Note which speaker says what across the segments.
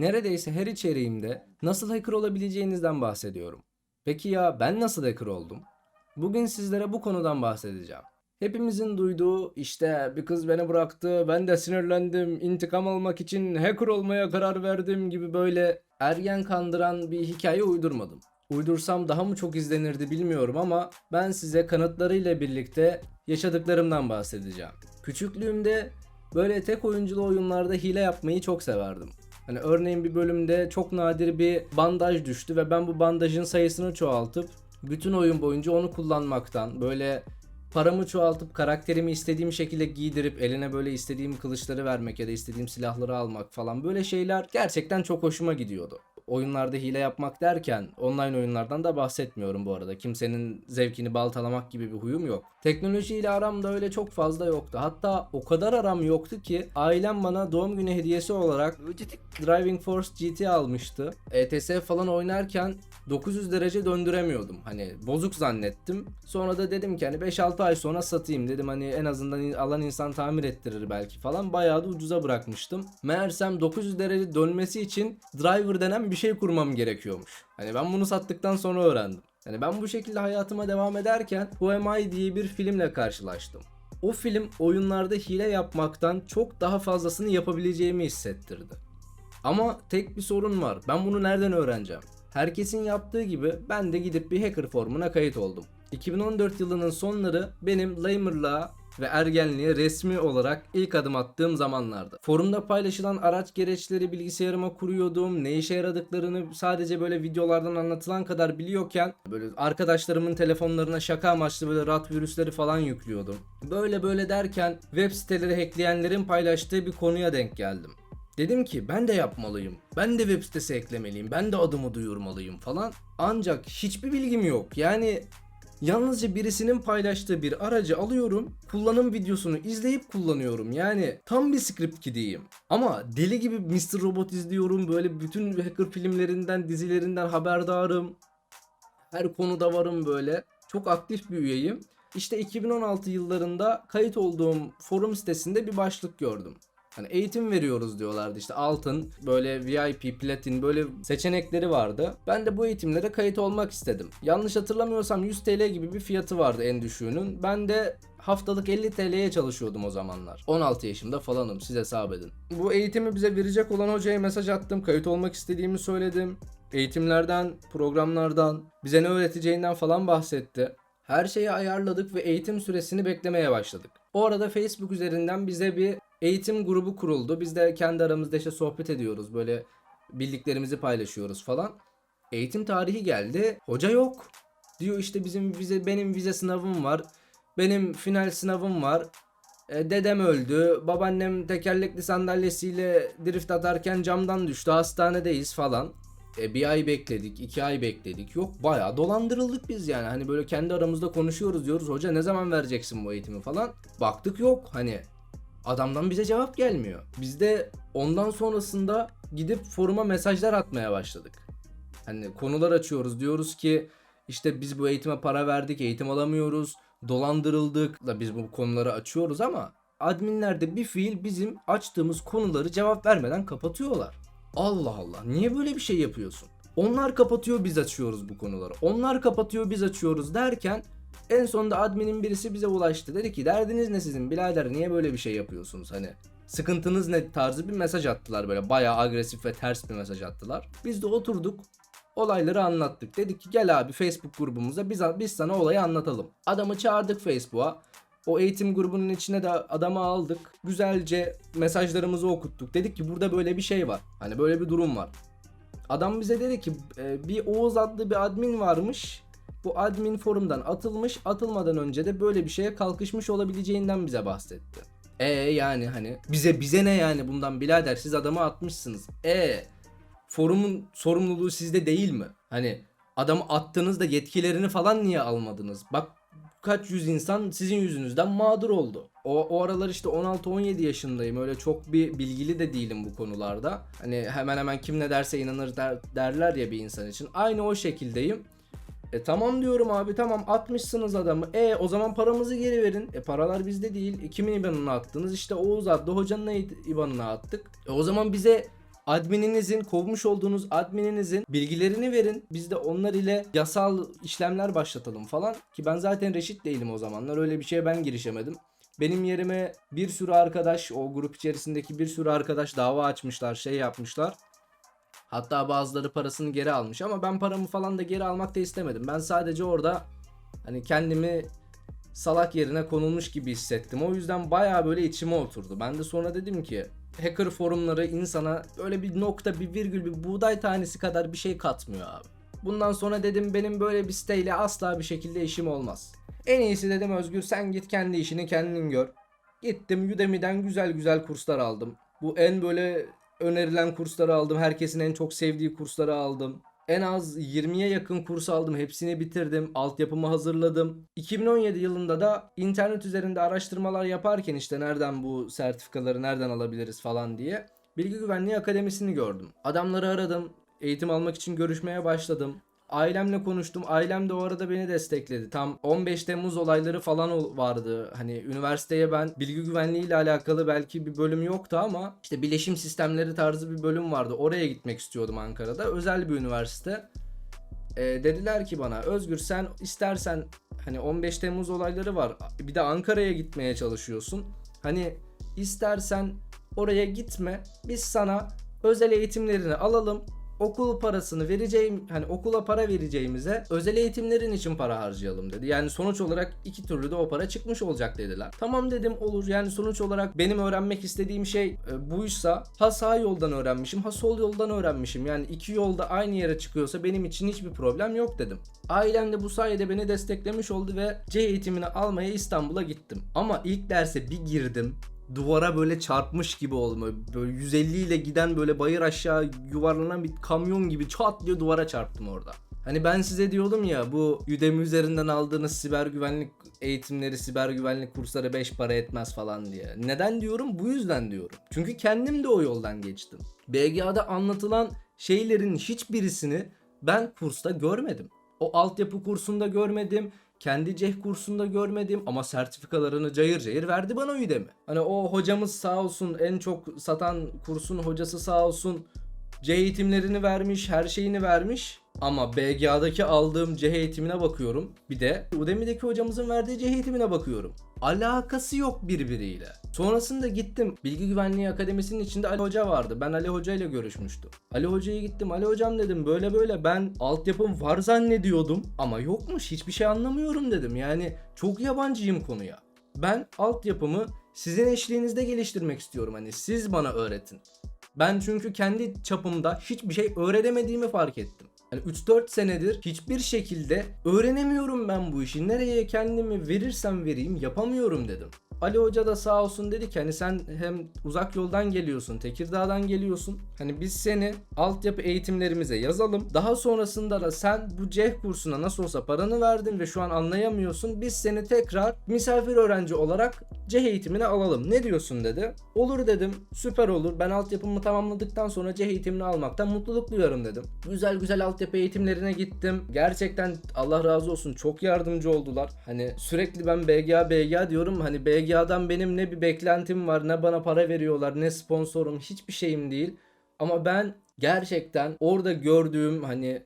Speaker 1: Neredeyse her içeriğimde nasıl hacker olabileceğinizden bahsediyorum. Peki ya ben nasıl hacker oldum? Bugün sizlere bu konudan bahsedeceğim. Hepimizin duyduğu işte bir kız beni bıraktı, ben de sinirlendim, intikam almak için hacker olmaya karar verdim gibi böyle ergen kandıran bir hikaye uydurmadım. Uydursam daha mı çok izlenirdi bilmiyorum ama ben size kanıtlarıyla birlikte yaşadıklarımdan bahsedeceğim. Küçüklüğümde böyle tek oyunculu oyunlarda hile yapmayı çok severdim. Hani örneğin bir bölümde çok nadir bir bandaj düştü ve ben bu bandajın sayısını çoğaltıp bütün oyun boyunca onu kullanmaktan böyle paramı çoğaltıp karakterimi istediğim şekilde giydirip eline böyle istediğim kılıçları vermek ya da istediğim silahları almak falan böyle şeyler gerçekten çok hoşuma gidiyordu. Oyunlarda hile yapmak derken online oyunlardan da bahsetmiyorum bu arada. Kimsenin zevkini baltalamak gibi bir huyum yok. Teknolojiyle aram da öyle çok fazla yoktu. Hatta o kadar aram yoktu ki ailem bana doğum günü hediyesi olarak Driving Force GT almıştı. ETS falan oynarken 900 derece döndüremiyordum. Hani bozuk zannettim. Sonra da dedim ki hani 5-6 ay sonra satayım dedim hani en azından alan insan tamir ettirir belki falan. Bayağı da ucuza bırakmıştım. Meğersem 900 derece dönmesi için driver denen bir şey kurmam gerekiyormuş. Hani ben bunu sattıktan sonra öğrendim. Yani ben bu şekilde hayatıma devam ederken Who Am I diye bir filmle karşılaştım. O film oyunlarda hile yapmaktan çok daha fazlasını yapabileceğimi hissettirdi. Ama tek bir sorun var. Ben bunu nereden öğreneceğim? Herkesin yaptığı gibi ben de gidip bir hacker formuna kayıt oldum. 2014 yılının sonları benim lamerlığa ve ergenliğe resmi olarak ilk adım attığım zamanlardı. Forumda paylaşılan araç gereçleri bilgisayarıma kuruyordum. Ne işe yaradıklarını sadece böyle videolardan anlatılan kadar biliyorken böyle arkadaşlarımın telefonlarına şaka amaçlı böyle rat virüsleri falan yüklüyordum. Böyle böyle derken web siteleri hackleyenlerin paylaştığı bir konuya denk geldim. Dedim ki ben de yapmalıyım. Ben de web sitesi eklemeliyim. Ben de adımı duyurmalıyım falan. Ancak hiçbir bilgim yok. Yani yalnızca birisinin paylaştığı bir aracı alıyorum. Kullanım videosunu izleyip kullanıyorum. Yani tam bir script gideyim. Ama deli gibi Mr. Robot izliyorum. Böyle bütün hacker filmlerinden, dizilerinden haberdarım. Her konuda varım böyle. Çok aktif bir üyeyim. İşte 2016 yıllarında kayıt olduğum forum sitesinde bir başlık gördüm. Hani eğitim veriyoruz diyorlardı işte altın böyle VIP platin böyle seçenekleri vardı. Ben de bu eğitimlere kayıt olmak istedim. Yanlış hatırlamıyorsam 100 TL gibi bir fiyatı vardı en düşüğünün. Ben de haftalık 50 TL'ye çalışıyordum o zamanlar. 16 yaşımda falanım siz hesap edin. Bu eğitimi bize verecek olan hocaya mesaj attım. Kayıt olmak istediğimi söyledim. Eğitimlerden, programlardan, bize ne öğreteceğinden falan bahsetti. Her şeyi ayarladık ve eğitim süresini beklemeye başladık. O arada Facebook üzerinden bize bir eğitim grubu kuruldu. Biz de kendi aramızda işte sohbet ediyoruz. Böyle bildiklerimizi paylaşıyoruz falan. Eğitim tarihi geldi. Hoca yok. Diyor işte bizim vize benim vize sınavım var. Benim final sınavım var. E, dedem öldü. Babaannem tekerlekli sandalyesiyle drift atarken camdan düştü. Hastanedeyiz falan. E, bir ay bekledik, iki ay bekledik. Yok bayağı dolandırıldık biz yani. Hani böyle kendi aramızda konuşuyoruz diyoruz. Hoca ne zaman vereceksin bu eğitimi falan. Baktık yok hani adamdan bize cevap gelmiyor. Biz de ondan sonrasında gidip foruma mesajlar atmaya başladık. Hani konular açıyoruz diyoruz ki işte biz bu eğitime para verdik eğitim alamıyoruz dolandırıldık da biz bu konuları açıyoruz ama adminlerde bir fiil bizim açtığımız konuları cevap vermeden kapatıyorlar. Allah Allah niye böyle bir şey yapıyorsun? Onlar kapatıyor biz açıyoruz bu konuları. Onlar kapatıyor biz açıyoruz derken en sonunda adminin birisi bize ulaştı. Dedi ki derdiniz ne sizin birader niye böyle bir şey yapıyorsunuz hani sıkıntınız ne tarzı bir mesaj attılar böyle bayağı agresif ve ters bir mesaj attılar. Biz de oturduk olayları anlattık. Dedik ki gel abi Facebook grubumuza biz, biz sana olayı anlatalım. Adamı çağırdık Facebook'a. O eğitim grubunun içine de adamı aldık. Güzelce mesajlarımızı okuttuk. Dedik ki burada böyle bir şey var. Hani böyle bir durum var. Adam bize dedi ki "E, bir Oğuz adlı bir admin varmış. Bu admin forumdan atılmış. Atılmadan önce de böyle bir şeye kalkışmış olabileceğinden bize bahsetti. E yani hani bize bize ne yani bundan birader siz adamı atmışsınız. E forumun sorumluluğu sizde değil mi? Hani adamı attığınızda yetkilerini falan niye almadınız? Bak kaç yüz insan sizin yüzünüzden mağdur oldu. O, o aralar işte 16-17 yaşındayım. Öyle çok bir bilgili de değilim bu konularda. Hani hemen hemen kim ne derse inanır der, derler ya bir insan için. Aynı o şekildeyim. E tamam diyorum abi tamam atmışsınız adamı. E o zaman paramızı geri verin. E paralar bizde değil. E, kimin IBAN'ına attınız? İşte Oğuz adlı hocanın IBAN'ına attık. E o zaman bize admininizin kovmuş olduğunuz admininizin bilgilerini verin. Biz de onlar ile yasal işlemler başlatalım falan ki ben zaten reşit değilim o zamanlar. Öyle bir şeye ben girişemedim. Benim yerime bir sürü arkadaş, o grup içerisindeki bir sürü arkadaş dava açmışlar, şey yapmışlar. Hatta bazıları parasını geri almış ama ben paramı falan da geri almak da istemedim. Ben sadece orada hani kendimi salak yerine konulmuş gibi hissettim. O yüzden baya böyle içime oturdu. Ben de sonra dedim ki hacker forumları insana böyle bir nokta, bir virgül, bir buğday tanesi kadar bir şey katmıyor abi. Bundan sonra dedim benim böyle bir siteyle asla bir şekilde işim olmaz. En iyisi dedim Özgür sen git kendi işini kendin gör. Gittim Udemy'den güzel güzel kurslar aldım. Bu en böyle önerilen kursları aldım. Herkesin en çok sevdiği kursları aldım. En az 20'ye yakın kurs aldım. Hepsini bitirdim. Altyapımı hazırladım. 2017 yılında da internet üzerinde araştırmalar yaparken işte nereden bu sertifikaları nereden alabiliriz falan diye Bilgi Güvenliği Akademisi'ni gördüm. Adamları aradım. Eğitim almak için görüşmeye başladım. Ailemle konuştum. Ailem de o arada beni destekledi. Tam 15 Temmuz olayları falan vardı. Hani üniversiteye ben bilgi güvenliği ile alakalı belki bir bölüm yoktu ama işte bileşim sistemleri tarzı bir bölüm vardı. Oraya gitmek istiyordum Ankara'da. Özel bir üniversite. Ee, dediler ki bana Özgür sen istersen hani 15 Temmuz olayları var. Bir de Ankara'ya gitmeye çalışıyorsun. Hani istersen oraya gitme. Biz sana özel eğitimlerini alalım okul parasını vereceğim hani okula para vereceğimize özel eğitimlerin için para harcayalım dedi. Yani sonuç olarak iki türlü de o para çıkmış olacak dediler. Tamam dedim olur yani sonuç olarak benim öğrenmek istediğim şey e, buysa ha sağ yoldan öğrenmişim ha sol yoldan öğrenmişim. Yani iki yolda aynı yere çıkıyorsa benim için hiçbir problem yok dedim. Ailem de bu sayede beni desteklemiş oldu ve C eğitimini almaya İstanbul'a gittim. Ama ilk derse bir girdim duvara böyle çarpmış gibi oldum. Böyle 150 ile giden böyle bayır aşağı yuvarlanan bir kamyon gibi çat diye duvara çarptım orada. Hani ben size diyordum ya bu Udemy üzerinden aldığınız siber güvenlik eğitimleri, siber güvenlik kursları 5 para etmez falan diye. Neden diyorum? Bu yüzden diyorum. Çünkü kendim de o yoldan geçtim. BGA'da anlatılan şeylerin hiçbirisini ben kursta görmedim. O altyapı kursunda görmedim. Kendi ceh kursunda görmedim ama sertifikalarını cayır cayır verdi bana Udemy. Hani o hocamız sağ olsun en çok satan kursun hocası sağ olsun C eğitimlerini vermiş, her şeyini vermiş. Ama BGA'daki aldığım C eğitimine bakıyorum. Bir de Udemy'deki hocamızın verdiği C eğitimine bakıyorum. Alakası yok birbiriyle. Sonrasında gittim. Bilgi Güvenliği Akademisi'nin içinde Ali Hoca vardı. Ben Ali Hoca ile görüşmüştüm. Ali Hoca'ya gittim. Ali Hocam dedim böyle böyle ben altyapım var zannediyordum. Ama yokmuş hiçbir şey anlamıyorum dedim. Yani çok yabancıyım konuya. Ben altyapımı sizin eşliğinizde geliştirmek istiyorum. Hani siz bana öğretin. Ben çünkü kendi çapımda hiçbir şey öğrenemediğimi fark ettim. Yani 3-4 senedir hiçbir şekilde öğrenemiyorum ben bu işi. Nereye kendimi verirsem vereyim yapamıyorum dedim. Ali Hoca da sağ olsun dedi ki hani sen hem uzak yoldan geliyorsun, Tekirdağ'dan geliyorsun. Hani biz seni altyapı eğitimlerimize yazalım. Daha sonrasında da sen bu CEH kursuna nasıl olsa paranı verdin ve şu an anlayamıyorsun. Biz seni tekrar misafir öğrenci olarak CEH eğitimine alalım. Ne diyorsun dedi. Olur dedim. Süper olur. Ben altyapımı tamamladıktan sonra CEH eğitimini almaktan mutluluk duyarım dedim. Güzel güzel altyapı eğitimlerine gittim. Gerçekten Allah razı olsun çok yardımcı oldular. Hani sürekli ben BGA BGA diyorum. Hani BGA'dan benim ne bir beklentim var ne bana para veriyorlar ne sponsorum hiçbir şeyim değil. Ama ben gerçekten orada gördüğüm hani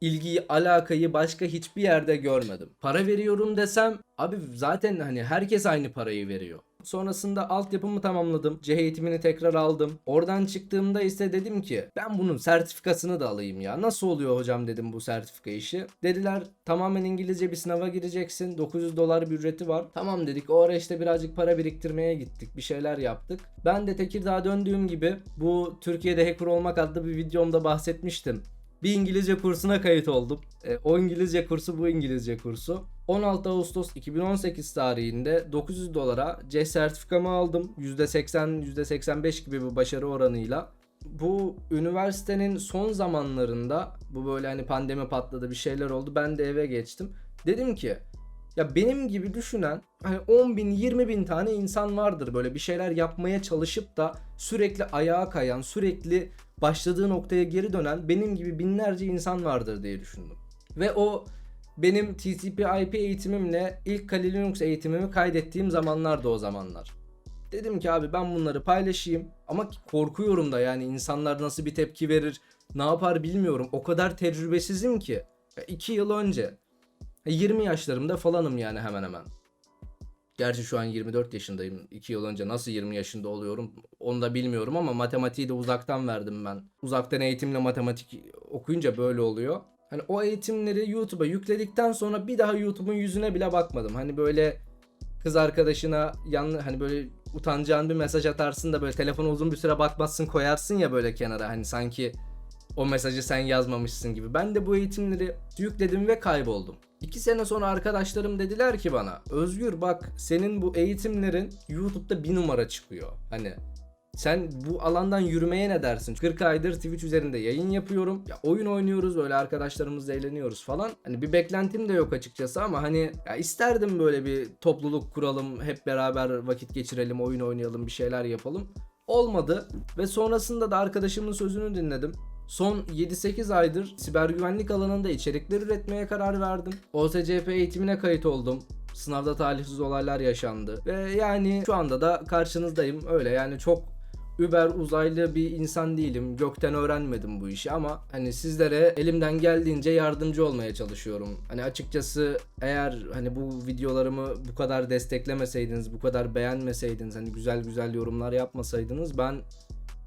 Speaker 1: ilgiyi, alakayı başka hiçbir yerde görmedim. Para veriyorum desem abi zaten hani herkes aynı parayı veriyor. Sonrasında altyapımı tamamladım. C eğitimini tekrar aldım. Oradan çıktığımda ise dedim ki ben bunun sertifikasını da alayım ya. Nasıl oluyor hocam dedim bu sertifika işi. Dediler tamamen İngilizce bir sınava gireceksin. 900 dolar bir ücreti var. Tamam dedik. O ara işte birazcık para biriktirmeye gittik. Bir şeyler yaptık. Ben de Tekirdağ'a döndüğüm gibi bu Türkiye'de hacker olmak adlı bir videomda bahsetmiştim bir İngilizce kursuna kayıt oldum. E, o İngilizce kursu bu İngilizce kursu. 16 Ağustos 2018 tarihinde 900 dolara C sertifikamı aldım. %80 %85 gibi bir başarı oranıyla. Bu üniversitenin son zamanlarında bu böyle hani pandemi patladı bir şeyler oldu. Ben de eve geçtim. Dedim ki ya benim gibi düşünen hani 10 bin 20 bin tane insan vardır böyle bir şeyler yapmaya çalışıp da sürekli ayağa kayan sürekli başladığı noktaya geri dönen benim gibi binlerce insan vardır diye düşündüm. Ve o benim TCP IP eğitimimle ilk Kali Linux eğitimimi kaydettiğim zamanlardı o zamanlar. Dedim ki abi ben bunları paylaşayım ama korkuyorum da yani insanlar nasıl bir tepki verir, ne yapar bilmiyorum. O kadar tecrübesizim ki. 2 yıl önce 20 yaşlarımda falanım yani hemen hemen. Gerçi şu an 24 yaşındayım. 2 yıl önce nasıl 20 yaşında oluyorum onu da bilmiyorum ama matematiği de uzaktan verdim ben. Uzaktan eğitimle matematik okuyunca böyle oluyor. Hani o eğitimleri YouTube'a yükledikten sonra bir daha YouTube'un yüzüne bile bakmadım. Hani böyle kız arkadaşına yanlı hani böyle utanacağın bir mesaj atarsın da böyle telefona uzun bir süre bakmazsın koyarsın ya böyle kenara hani sanki o mesajı sen yazmamışsın gibi. Ben de bu eğitimleri yükledim ve kayboldum. İki sene sonra arkadaşlarım dediler ki bana Özgür bak senin bu eğitimlerin YouTube'da bir numara çıkıyor. Hani sen bu alandan yürümeye ne dersin? 40 aydır Twitch üzerinde yayın yapıyorum. Ya oyun oynuyoruz böyle arkadaşlarımızla eğleniyoruz falan. Hani bir beklentim de yok açıkçası ama hani ya isterdim böyle bir topluluk kuralım, hep beraber vakit geçirelim, oyun oynayalım, bir şeyler yapalım. Olmadı ve sonrasında da arkadaşımın sözünü dinledim. Son 7-8 aydır siber güvenlik alanında içerikler üretmeye karar verdim. OSCP eğitimine kayıt oldum. Sınavda talihsiz olaylar yaşandı. Ve yani şu anda da karşınızdayım. Öyle yani çok über uzaylı bir insan değilim. Gökten öğrenmedim bu işi ama hani sizlere elimden geldiğince yardımcı olmaya çalışıyorum. Hani açıkçası eğer hani bu videolarımı bu kadar desteklemeseydiniz, bu kadar beğenmeseydiniz, hani güzel güzel yorumlar yapmasaydınız ben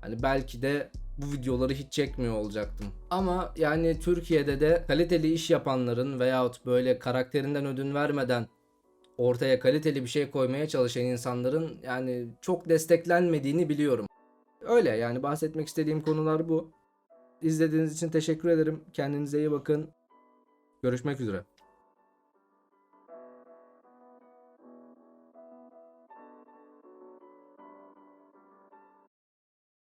Speaker 1: Hani belki de bu videoları hiç çekmiyor olacaktım. Ama yani Türkiye'de de kaliteli iş yapanların veyahut böyle karakterinden ödün vermeden ortaya kaliteli bir şey koymaya çalışan insanların yani çok desteklenmediğini biliyorum. Öyle yani bahsetmek istediğim konular bu. İzlediğiniz için teşekkür ederim. Kendinize iyi bakın. Görüşmek üzere.